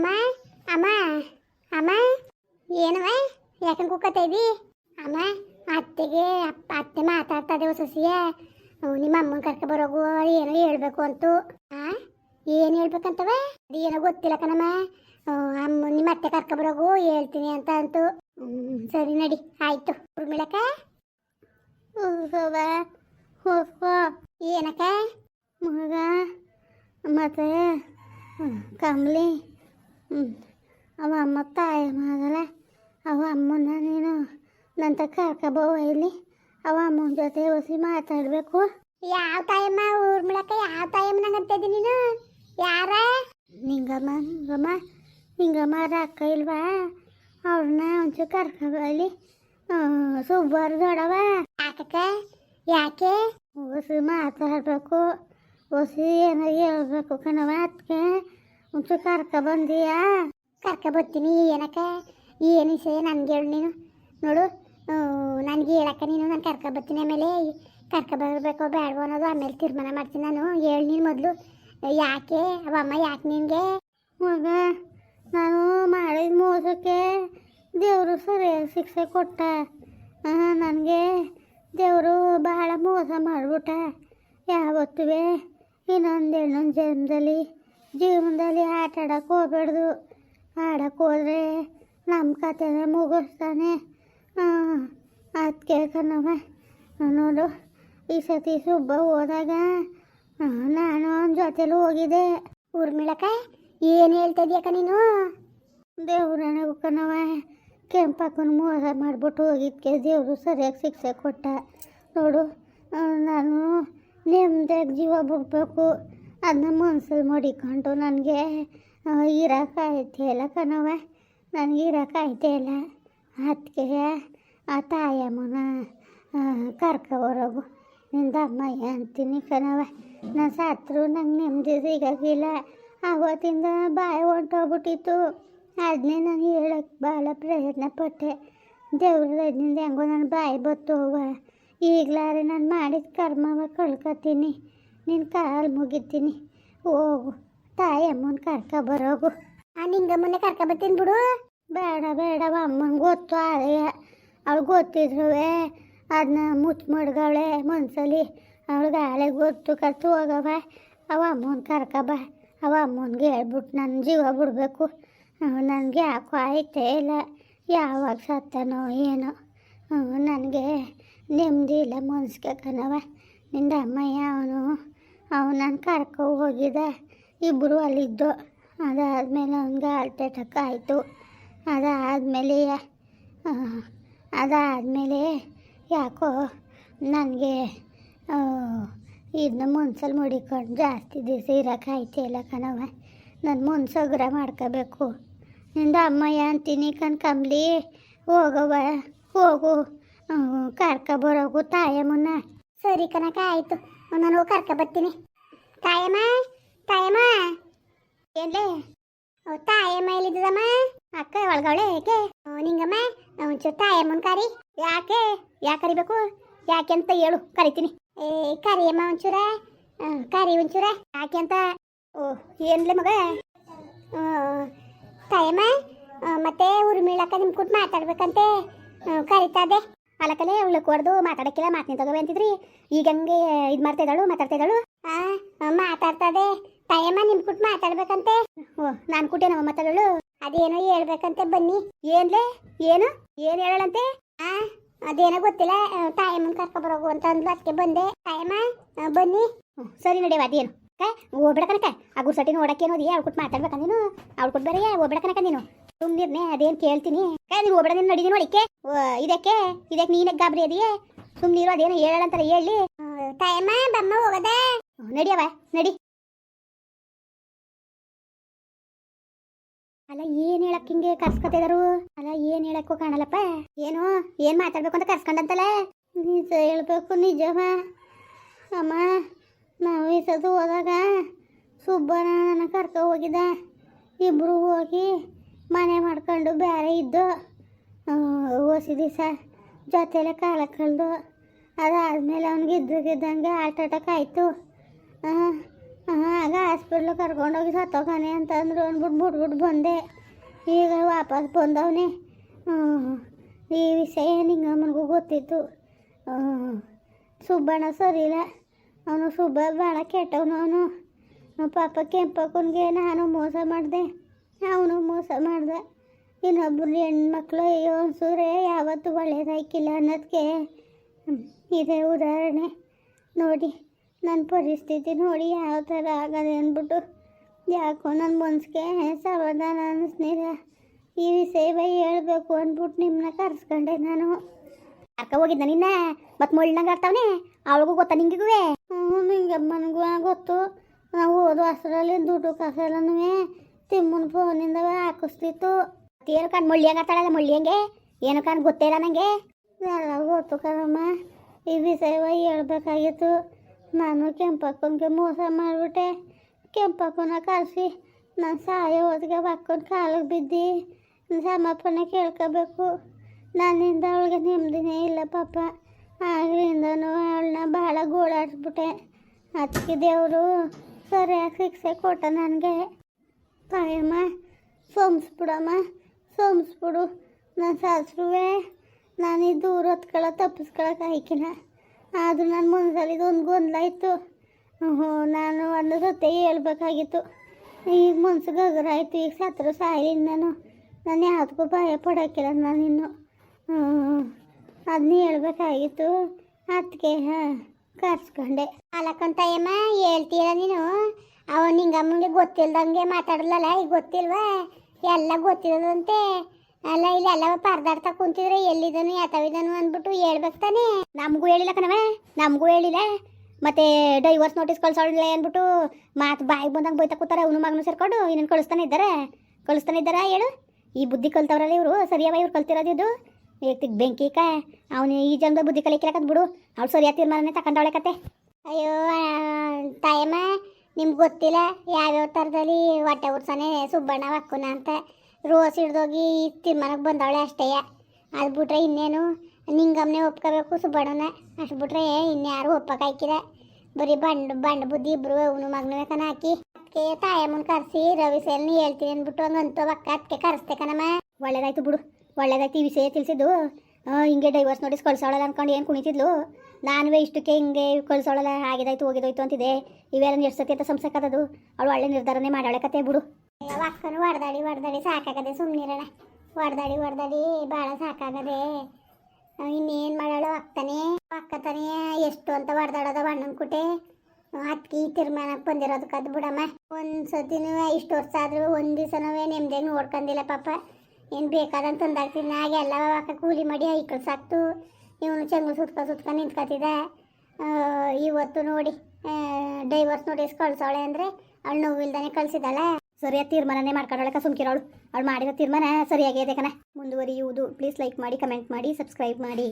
ಅಮ್ಮ ಅಮ್ಮ ಅಮ್ಮ ಏನವ? ಯಾಕಂಗೆ ಕೂಕತ್ತಾ ಇದ್ದಿ? ಅಮ್ಮ ಅತ್ತೆಗೆ ಅಪ್ಪ ಅತ್ತೆ ಮಾತಾಡ್ತಾ ಇದ್ದೇವೆ ಸಸಿಯ ನಿಮ್ಮ ಅಮ್ಮನ ಕರ್ಕ ಬರೋಗು ಏನೋ ಹೇಳ್ಬೇಕು ಅಂತು. ಆ ಏನು ಹೇಳ್ಬೇಕಂತವ? ಏನೋ ಗೊತ್ತಿಲ್ಲ ಕಣಮ್ಮ. ಅಮ್ಮ ನಿಮ್ಮ ಅತ್ತೆ ಕರ್ಕ ಬರೋಗು ಹೇಳ್ತೀನಿ ಅಂತ ಅಂತು. ಸರಿ ನಡಿ ಆಯ್ತು. ಉರ್ಮಿಳಕ ಏನಕ್ಕ? ಮಗ ಮತ್ತೆ ಕಮ್ಲಿ. ಹ್ಞೂ ಅವ ಅಮ್ಮ ತಾಯಿ ಮಾಡಲ್ಲ ಅವ ಅಮ್ಮನ ನೀನು ನಂತ ಕರ್ಕೊಬೋ ಇಲ್ಲಿ. ಅವ ಅಮ್ಮನ ಜೊತೆ ಹೊಸಿ ಮಾತಾಡಬೇಕು. ಯಾವ ತಾಯಮ್ಮ? ಊರ್ಮಿಳಕ್ಕ ಯಾವ ತಾಯಮ್ಮ ನಂಗಂತ ಇದ್ದೀನಿ ನೀನು? ಯಾರ? ನಿಂಗಮ್ಮ ನಿಂಗಮ್ಮ ನಿಂಗಮ್ಮ ಅಕ್ಕ ಇಲ್ವಾ? ಅವ್ರನ್ನ ಒಂಚೂರು ಕರ್ಕೊಬಲ್ಲಿ ಸುಬ್ಬಾರು ದೊಡವ. ಯಾಕಕ್ಕ? ಯಾಕೆ? ಹೊಸಿ ಮಾತಾಡಬೇಕು. ಹೊಸಿ ಏನಾಗಿ ಹೇಳ್ಬೇಕು ಕಣವ ಅದಕ್ಕೆ ಒಂಚೂರು ಕರ್ಕ ಬಂದಿಯಾ? ಕರ್ಕ ಬರ್ತೀನಿ, ಏನಕ್ಕ? ಏನು ವಿಷಯ ನನಗೆ ಹೇಳು ನೀನು? ನೋಡು ನನಗೆ ಹೇಳಕ್ಕ ನೀನು, ನಾನು ಕರ್ಕ ಬರ್ತೀನಿ ಆಮೇಲೆ ಕರ್ಕ ಬರಬೇಕೋ ಬೇಡವೋ ಅನ್ನೋದು ಆಮೇಲೆ ತೀರ್ಮಾನ ಮಾಡ್ತೀನಿ ನಾನು. ಹೇಳಿ ನೀನು ಮೊದಲು. ಯಾಕೆ? ಅವಮ್ಮ ಯಾಕೆ ನಿನಗೆ? ಮಗ, ನಾನು ಮಾಡಿದ ಮೋಸಕ್ಕೆ ದೇವರು ಸರಿ ಶಿಕ್ಷೆ ಕೊಟ್ಟ. ನನಗೆ ದೇವರು ಬಹಳ ಮೋಸ ಮಾಡಿಬಿಟ್ಟ. ಯಾವತ್ತೂ ಇನ್ನೊಂದು ಇನ್ನೊಂದು ಜನ್ಮದಲ್ಲಿ ಜೀವನದಲ್ಲಿ ಆಟ ಆಡಕ್ಕೆ ಹೋಗ್ಬಾರ್ದು ಆಡಕ್ಕೆ ಹೋದ್ರೆ ನಮ್ಮ ಕತೆನ ಮುಗಿಸ್ತಾನೆ. ಅದಕ್ಕೆ ಕಣವ ನೋಡು, ಈ ಸತಿ ಸುಬ್ಬ ಹೋದಾಗ ನಾನು ಅವನ ಜೊತೆಲಿ ಹೋಗಿದ್ದೆ. ಊರ್ಮಿಳಕ ಏನು ಹೇಳ್ತಾ ನೀನು? ದೇವ್ರಣ್ಣ ಕಣವ ಕೆಂಪಕ್ಕನ ಮೋಸ ಮಾಡಿಬಿಟ್ಟು ಹೋಗಿದ್ಕೆ ದೇವರು ಸರಿಯಾಗಿ ಶಿಕ್ಷೆ ಕೊಟ್ಟ. ನೋಡು ನಾನು ನೆಮ್ಮದಿಯಾಗಿ ಜೀವ ಬಿಡ್ಬೇಕು. ಅದನ್ನ ಮನ್ಸಲ್ಲಿ ಮಡಿಕೊಂಡು ನನಗೆ ಇರೋಕ್ಕಾಯ್ತೇ ಇಲ್ಲ ಕಣವ ನನಗೆ ಇರೋಕ್ಕಾಯ್ತೇ ಇಲ್ಲ ಅದಕ್ಕೆ ಆ ತಾಯಮ್ಮನ ಕರ್ಕೊಬರೋಗು ನಿಂದ ಅಮ್ಮಯ್ಯ ಅಂತೀನಿ ಕಣವ ನಾನು ಸತ್ರು ನಂಗೆ ನೆಮ್ಮದಿ ಸಿಗೋಕ್ಕಿಲ್ಲ ಆವತ್ತಿಂದ ಬಾಯಿ ಹೊಂಟೋಗ್ಬಿಟ್ಟಿತ್ತು. ಅದನ್ನೇ ನಾನು ಹೇಳೋಕ್ಕೆ ಭಾಳ ಪ್ರಯತ್ನ ಪಟ್ಟೆ. ದೇವ್ರದಿಂದ ಹೆಂಗೋ ನನ್ನ ಬಾಯಿ ಬತ್ತು ಹೋಗ ಈಗಲಾರೆ ನಾನು ಮಾಡಿದ ಕರ್ಮವ ಕಳ್ಕೊತೀನಿ. ನಿನ್ನ ಕಾಲು ಮುಗಿತೀನಿ. ಹೋಗು ತಾಯಿ ಅಮ್ಮನ ಕರ್ಕ ಬರೋಗು. ಆ ನಿಂಗಮ್ಮನೆ ಕರ್ಕ ಬರ್ತೀನಿ ಬಿಡು. ಬೇಡ ಬೇಡ ಅಮ್ಮನ ಗೊತ್ತು ಆಳೆಯ ಅವಳು ಗೊತ್ತಿದ್ರುವೆ. ಅದನ್ನ ಮುಚ್ಚ ಮಡ್ಗವಳೆ ಮನ್ಸಲ್ಲಿ. ಅವಳು ಆಳೆ ಗೊತ್ತು ಕತ್ತು ಹೋಗವ. ಅವ ಅಮ್ಮನ ಬಾ. ಅವ ಅಮ್ಮನಿಗೆ ಹೇಳ್ಬಿಟ್ಟು ನನ್ನ ಜೀವ ಬಿಡಬೇಕು. ನನಗೆ ಯಾಕೋ ಆಯ್ತೇ ಇಲ್ಲ. ಯಾವಾಗ ಸತ್ತನೋ ಏನೋ. ನನಗೆ ನೆಮ್ಮದಿ ಇಲ್ಲ ಮನ್ಸಿಗೆ ಕಣವ. ನಿಂದ ಅಮ್ಮಯ್ಯ ಅವನು ಅವನು ನಾನು ಕರ್ಕೊ ಹೋಗಿದ್ದೆ ಇಬ್ಬರು ಅಲ್ಲಿದ್ದು, ಅದಾದಮೇಲೆ ಅವನಿಗೆ ಹಾರ್ಟ್ ಅಟ್ಯಾಕ್ ಆಯಿತು. ಅದಾದಮೇಲೆ ಅದಾದಮೇಲೆ ಯಾಕೋ ನನಗೆ ಇದನ್ನ ಮುನ್ಸಲ್ಲಿ ಮುಡಿಕೊಂಡು ಜಾಸ್ತಿ ದಿವಸ ಇರೋಕ್ಕಾಯ್ತು ಇಲ್ಲ ಕಣವ ನನ್ನ ಮುನ್ಸಗ್ರ ಮಾಡ್ಕೋಬೇಕು. ನಿಂದ ಅಮ್ಮಯ್ಯ ಅಂತೀನಿ ಕಣ್ ಕಂಬ್ಲಿ ಹೋಗವ ಹೋಗು. ಕರ್ಕೊ ಬರೋಗು ತಾಯಮ್ಮನ ಸರಿ ಕನಕ ಆಯಿತು. ನಾನು ಕರ್ಕ ಬರ್ತೀನಿ. ತಾಯಮ್ಮ ತಾಯಮ್ಮ. ಏನ್ಲೇ? ತಾಯಮ್ಮ ಎಲ್ಲಿದ್ದಮ್ಮ ಅಕ್ಕ, ಒಳಗವಳೆ ಏಕೆ ನಿಂಗಮ್ಮ, ಒಂಚೂರು ತಾಯಮ್ಮನ ಕರಿ. ಯಾಕೆ? ಯಾಕೆ ಕರಿಬೇಕು? ಯಾಕೆ ಅಂತ ಹೇಳು, ಕರಿತೀನಿ. ಏ, ಕರಿಯಮ್ಮ ಒಂಚೂರ. ಕರಿ ಒಂಚೂರ. ಯಾಕೆ ಅಂತ? ಓ, ಏನ್ಲೆ ಮಗ? ತಾಯಮ್ಮ ಮತ್ತೆ ಉರ್ಮಿಳಕ್ಕ ನಿಮ್ ಕೂತ್ ಮಾತಾಡ್ಬೇಕಂತೆ. ಕರಿತಾದೆ ಅಲಕಲೆ ಅವಳು ಕೊಡ್ದು ಮಾತಾಡಕ್ಕಿಲ್ಲ ಮಾತಿನ ತಗೋಬೇ ಅಂತಿದ್ರಿ. ಈಗ ಹಂಗೆ ಇದು ಮಾಡ್ತಾ ಇದ್ದಾಳು, ಮಾತಾಡ್ತಾ ಮಾತಾಡ್ತದೆ. ತಾಯಮ್ಮ, ನಿಮ್ ಕುಟ್ ಮಾತಾಡ್ಬೇಕಂತೆ. ಓ, ನಾನು ನಮ್ಮ ಮಾತಾಡೋಳು. ಅದೇನೋ ಹೇಳ್ಬೇಕಂತೆ, ಬನ್ನಿ. ಏನ್ಲೆ? ಏನು? ಏನ್ ಹೇಳಂತೆ ಆ, ಅದೇನೋ ಗೊತ್ತಿಲ್ಲ. ತಾಯಮ್ಮ ತಾಯಮ್ಮನ್ ಕರ್ಕೊಬರೋಗು ಅಂತ ಅಂದ್ಲು ಅದಕ್ಕೆ ಬಂದೆ. ತಾಯಮ್ಮ ಬನ್ನಿ. ಸರಿ ನಡೆಯವ ಅದೇನು? ಕನಕ ಆ ಗುರ್ಸಟಿ ನೋಡಕ್ಕೆ ಏನೋದಿ ಅವ್ಳು ಕುಟ್ ಮಾತಾಡ್ಬೇಕ ನೀನು? ಅವ್ಳು ಕುಟ್ ಬರೀ ಕನಕ ನೀನು? ಸುಮ್ನಿರ್ನೆ ಅದೇನ್ ಕೇಳ್ತೀನಿ? ಕೈ ನೀನು ಹೋಗ್ಬೇಡ ನೀನು ನಡೀನಿ ನೋಡಿಕೆ ಓ, ಇದಕ್ಕೆ ಇದಕ್ಕೆ ನೀನೇ ಗಾಬರಿ ಅದೆಯೇ? ಸುಮ್ನಿರು ಹೇಳ ಹೇಳಂತಾರೆ ಹೇಳಿ. ತಾಯಮ್ಮ ಬಮ್ಮ ಹೋಗದ? ನಡಿಯವ ನಡಿ ಅಲ್ಲ ಏನ್ ಹೇಳಕ್ ಹಿಂಗೆ ಕರ್ಸ್ಕೊತಿದಾರು ಅಲ್ಲ ಏನ್ ಹೇಳಕ್ಕೂ ಕಾಣಲ್ಲಪ್ಪ. ಏನು ಏನ್ ಮಾತಾಡ್ಬೇಕು ಅಂತ ಕರ್ಸ್ಕೊಂಡಂತಲ್ಲ ನಿಜ ಹೇಳ್ಬೇಕು ನಿಜವ. ಅಮ್ಮ ನಾವು ಈ ಸದು ಹೋದಾಗ ಸುಬ್ಬನ ಕರ್ಕೊ ಹೋಗಿದ್ದ. ಇಬ್ಬರು ಹೋಗಿ ಮನೆ ಮಾಡ್ಕೊಂಡು ಬೇರೆ ಇದ್ದು ಓಸಿ ದಿವಸ ಜೊತೆಲೆ ಕಾಲ ಕಳೆದು, ಅದಾದ್ಮೇಲೆ ಅವ್ನಿಗೆ ಇದ್ದಕ್ಕಿದ್ದಂಗೆ ಹಾರ್ಟ್ ಅಟ್ಯಾಕ್ ಆಯಿತು. ಆಗ ಹಾಸ್ಪಿಟ್ಲಿಗೆ ಕರ್ಕೊಂಡೋಗಿ ಸತ್ತೋಗಾನೆ ಅಂತಂದ್ರು ಅಂದ್ಬಿಟ್ಟು ಬಿಟ್ಬಿಟ್ಟು ಬಂದೆ. ಈಗ ವಾಪಸ್ ಬಂದವನೇ. ಈ ವಿಷಯ ನಿಂಗಮ್ಮನಿಗೂ ಗೊತ್ತಿತ್ತು. ಸುಬ್ಬಣ್ಣ ಸರಿ ಇಲ್ಲ ಅವನು ಸುಬ್ಬ ಭಾಳ ಕೆಟ್ಟವನು ಅವನು. ಪಾಪ ಕೆಂಪಕ್ಕನಿಗೆ ನಾನು ಮೋಸ ಮಾಡಿದೆ. ಅವನು ಮೋಸ ಮಾಡ್ದೆ. ಇನ್ನೊಬ್ಬರು ಹೆಣ್ಮಕ್ಳು ಅನ್ಸಿದ್ರೆ ಯಾವತ್ತೂ ಒಳ್ಳೇದಾಯ್ಕಿಲ್ಲ ಅನ್ನೋದಕ್ಕೆ ಇದೇ ಉದಾಹರಣೆ. ನೋಡಿ ನನ್ನ ಪರಿಸ್ಥಿತಿ ನೋಡಿ, ಯಾವ ಥರ ಆಗದೆ ಅಂದ್ಬಿಟ್ಟು ಯಾಕೋ ನನ್ನ ಮನ್ಸಿಗೆ ಸಮಾಧಾನ ಅನ್ನಿಸ್ನಿಲ್ಲ ಈ ವಿಷಯ ಹೇಳಬೇಕು ಅಂದ್ಬಿಟ್ಟು ನಿಮ್ಮನ್ನ ಕರೆಸ್ಕೊಂಡೆ ನಾನು. ಅರ್ಕ ಹೋಗಿದ್ದ ನಿನ್ನ? ಮತ್ತೆ ಮುಳ್ಳಂಗೆ ಆಡ್ತಾವನೆ? ಅವಳಿಗೂ ಗೊತ್ತಾ ನಿಂಗಿಗೂ? ಹ್ಞೂ ನಿಂಗಮ್ಮನಿಗೂ ಗೊತ್ತು. ನಾವು ಓದೋ ಅಷ್ಟರಲ್ಲಿ ದುಡ್ಡು ಕಾಸೆಲ್ಲನೂ ತಿಮ್ಮನ ಫೋನಿಂದ ಹಾಕಿಸ್ತಿತ್ತು. ಏನು ಕಾಣ್ ಮುಳ್ಳಿ ಹಂಗೆ ಆಡ್ತಾಳಲ್ಲ ಮುಳ್ಳಿ ಹಂಗೆ ಏನು ಗೊತ್ತೇ ಇಲ್ಲ ನನಗೆ ಎಲ್ಲ ಗೊತ್ತು ಕಣಮ್ಮ. ಈ ವಿಷಯ ಹೇಳ್ಬೇಕಾಗಿತ್ತು. ನಾನು ಕೆಂಪಕ್ಕನಿಗೆ ಮೋಸ ಮಾಡಿಬಿಟ್ಟೆ. ಕೆಂಪಕ್ಕನ ಕರೆಸಿ ನಾನು ಸಾಯೋ ಹೊತ್ತಿಗೆ ಹಾಕೊಂಡು ಕಾಲಿಗೆ ಬಿದ್ದು. ಸಮರ್ಪಣೆ ಕೇಳ್ಕೋಬೇಕು. ನನ್ನಿಂದ ಅವಳಿಗೆ ನೆಮ್ಮದಿನೇ ಇಲ್ಲ ಪಾಪ. ಆಗ್ಲಿಂದನೂ ಅವಳನ್ನ ಭಾಳ ಗೋಳಾಡಿಸ್ಬಿಟ್ಟೆ. ಅದಕ್ಕೆ ದೇವರು ಸರಿಯಾಗಿ ಶಿಕ್ಷೆ ಕೊಟ್ಟ ನನಗೆ. ತಾಯಮ್ಮ, ಸೋಮಿಸ್ಬಿಡಮ್ಮ, ಸೋಮಿಸ್ಬಿಡು. ನನ್ನ ಸಾಸ್ರುವೆ, ನಾನು ಈ ದೂರ ಹೊತ್ಕೊಳ್ಳೋ ತಪ್ಪಿಸ್ಕೊಳಕ್ಕೆ ಹಾಕಿನ ಆದರೂ ನನ್ನ ಮನಸ್ಸಲ್ಲಿ ಒಂದು ಗೊಂದಲ ಇತ್ತು. ಹ್ಞೂ ನಾನು ಒಂದು ಸತ್ತೆ ಹೇಳ್ಬೇಕಾಗಿತ್ತು. ಈಗ ಮನ್ಸು ಗಗರ ಈಗ ಸತ್ರು ಸಾಯಿಲಿಂದ ನಾನು. ನಾನು ಯಾವುದಕ್ಕೂ ಭಯ ಪಡೋಕ್ಕಿಲ್ಲ ನಾನಿನ್ನು ಅದನ್ನ ಹೇಳ್ಬೇಕಾಗಿತ್ತು. ಅದಕ್ಕೆ, ಹಾಂ, ಕರ್ಸ್ಕೊಂಡೆ. ಅಲ್ಲಕ್ಕಂತಯ್ಯಮ್ಮ ಹೇಳ್ತೀರ ನೀನು? ಅವ ನಿಂಗಮ್ಮನಿಗೆ ಗೊತ್ತಿಲ್ದಂಗೆ ಮಾತಾಡಲಲ್ಲ, ಈಗ ಗೊತ್ತಿಲ್ವಾ? ಎಲ್ಲ ಗೊತ್ತಿರೋದಂತೆ. ಅಲ್ಲ, ಇಲ್ಲಿ ಎಲ್ಲ ಪರದಾಡ್ತಾ ಕುಂತಿದ್ರೆ ಎಲ್ಲಿದನು, ಯಾತವಿದನು ಅಂದ್ಬಿಟ್ಟು ಹೇಳ್ಬೇಕು ತಾನೆ. ನಮಗೂ ಹೇಳಿಲ್ಲ ಕಣವ ನಮಗೂ ಹೇಳಿಲ್ಲ. ಮತ್ತೆ ಡೈವರ್ಸ್ ನೋಟಿಸ್ ಕಳ್ಸೋಳ್ಳೆ ಅಂದ್ಬಿಟ್ಟು ಮಾತು ಬಾಯಿ ಬಂದಂಗೆ ಬೈತಾ ಕೂತಾರೆ, ಅವನು ಮಗನು ಸೇರ್ಕೊಂಡು ಇನ್ನೇನು ಕಳಿಸ್ತಾನೆ ಇದ್ದಾರೆ? ಕಳಿಸ್ತಾನೆ ಇದ್ದಾರಾ ಹೇಳು? ಈ ಬುದ್ಧಿ ಕಲ್ತವ್ರಲ್ಲ ಇವರು, ಸರಿಯವ ಇವ್ರು ಕಲ್ತಿರೋದು ಇದು? ಏಕ್ತಿಗ್ ಬೆಂಕಿ ಕ, ಅವನು ಈ ಜನ್ಮದ ಬುದ್ಧಿ ಕಲಿಕ್ಕಿರಕತ್ ಬಿಡು ಅವ್ಳು ಸರಿಯಾದ ತೀರ್ಮಾನನೇ ತಗೊಂಡವಳೆ ಕತೆ. ಅಯ್ಯೋ ತಾಯಮ್ಮ ನಿಮ್ಗೆ ಗೊತ್ತಿಲ್ಲ? ಯಾವ್ಯಾವ ಥರದಲ್ಲಿ ಹೊಟ್ಟೆ ಉರ್ಸಾನೆ ಸುಬ್ಬಣ್ಣ ಹಕ್ಕುನ ಅಂತ. ರೋಸ್ ಹಿಡ್ದೋಗಿ ತೀರ್ಮಾನಕ್ಕೆ ಬಂದವಳೆ ಅಷ್ಟೇ. ಅದು ಬಿಟ್ರೆ ಇನ್ನೇನು? ನಿಂಗಮ್ಮನೆ ಒಪ್ಕೋಬೇಕು ಸುಬ್ಬಣ್ಣನ. ಅಷ್ಟು ಬಿಟ್ರೆ ಇನ್ಯಾರು ಒಪ್ಪಕ್ಕಾಯ್ಕಿಲ್ಲ ಬರೀ ಬಂಡ್ ಬಂಡ್ ಬುದ್ಧಿ ಇಬ್ಬರು ಅವನು ಮಗನ ಕಣ ಹಾಕಿ. ಅದಕ್ಕೆ ತಾಯಮ್ಮನ ಕರೆಸಿ ರವಿ ಸೇಲ್ನಿ ಹೇಳ್ತೀನಿ ಅಂದ್ಬಿಟ್ಟು ಹಂಗಂತೋ ಅಕ್ಕ ಅದಕ್ಕೆ ಕರೆಸ್ತೆ ಒಳ್ಳೇದಾಯ್ತು ಬಿಡು. ಒಳ್ಳೇದಾಯ್ತು ಈ ವಿಷಯ ತಿಳಿಸಿದ್ದು. ಹಿಂಗೆ ಡೈವರ್ಸ್ ನೋಟಿಸ್ ಕಳ್ಸೋಳಲ್ಲ ಅನ್ಕೊಂಡು ಏನು ಕುಣಿತಿದ್ಲು? ನಾನುವೇ ಇಷ್ಟಕ್ಕೆ ಹಿಂಗೆ ಕಳ್ಸೋಳಲ್ಲ ಆಗಿದಾಯ್ತು ಹೋಗಿದೋಯ್ತು ಅಂತಿದೆ ಇವೆಲ್ಲ ಸತಿ ಅಂತ ಸಂಸಕ್ಕದದು ಅವಳು ಒಳ್ಳೆ ನಿರ್ಧಾರನೇ ಕತೆ, ಬಿಡು. ಅಕ್ಕನು ಹೊಡೆದಾಡಿ ಹೊಡೆದಾಡಿ, ಸಾಕಾಗದೆ ಸುಮ್ಮನಿರೋಣ ಹೊಡೆದಾಡಿ ಹೊಡೆದಾಡಿ ಭಾಳ ಸಾಕಾಗದೆ. ಇನ್ನೇನು ಮಾಡಾಳೋ ಅಕ್ಕನೇ ಅಕ್ಕತಾನೆ ಎಷ್ಟು ಅಂತ ಹೊಡೆದಾಡೋದ ಅಣ್ಣನ ಕುಟೆ. ಅದಕ್ಕೆ ತೀರ್ಮಾನಕ್ಕೆ ಬಂದಿರೋದಕ್ಕೆ ಅದು ಬಿಡಮ್ಮ ಒಂದು ಸತಿನೂ ಇಷ್ಟು ವರ್ಷ ಆದರೂ ಒಂದು ದಿವಸನೂ ನೆಮ್ಮದಿಯಾಗಿ ನೋಡ್ಕೊಂಡಿಲ್ಲ ಪಾಪ. ಏನು ಬೇಕಾದಂತ ಅಂದಾಗ್ತಿದ್ ನಾಗೆ ಅಕ್ಕ ಕೂಲಿ ಮಾಡಿ ಐಕಳು ಸಾಕ್ತು. ಇವನು ಚಂಗು ಸುತ್ಕ ಸುತ್ಕ ನಿಂತ್ಕೊತಿದ್ದ ಇವತ್ತು ನೋಡಿ ಡೈವರ್ಸ್ ನೋಟಿಸ್ ಕಳ್ಸೋಳೆ ಅಂದರೆ ಅವಳು ನೋವಿಲ್ದಾನೆ ಕಳ್ಸಿದಾಳೆ ಸರಿಯಾದ ತೀರ್ಮಾನನೇ ಮಾಡ್ಕೊಳಕ ಸುಮ್ಕಿರೋಳು. ಅವಳು ಮಾಡಿರೋ ತೀರ್ಮಾನ ಸರಿಯಾಗಿದೆ ಕಣ. ಮುಂದುವರಿಯುವುದು. ಪ್ಲೀಸ್ ಲೈಕ್ ಮಾಡಿ ಕಮೆಂಟ್ ಮಾಡಿ ಸಬ್ಸ್ಕ್ರೈಬ್ ಮಾಡಿ.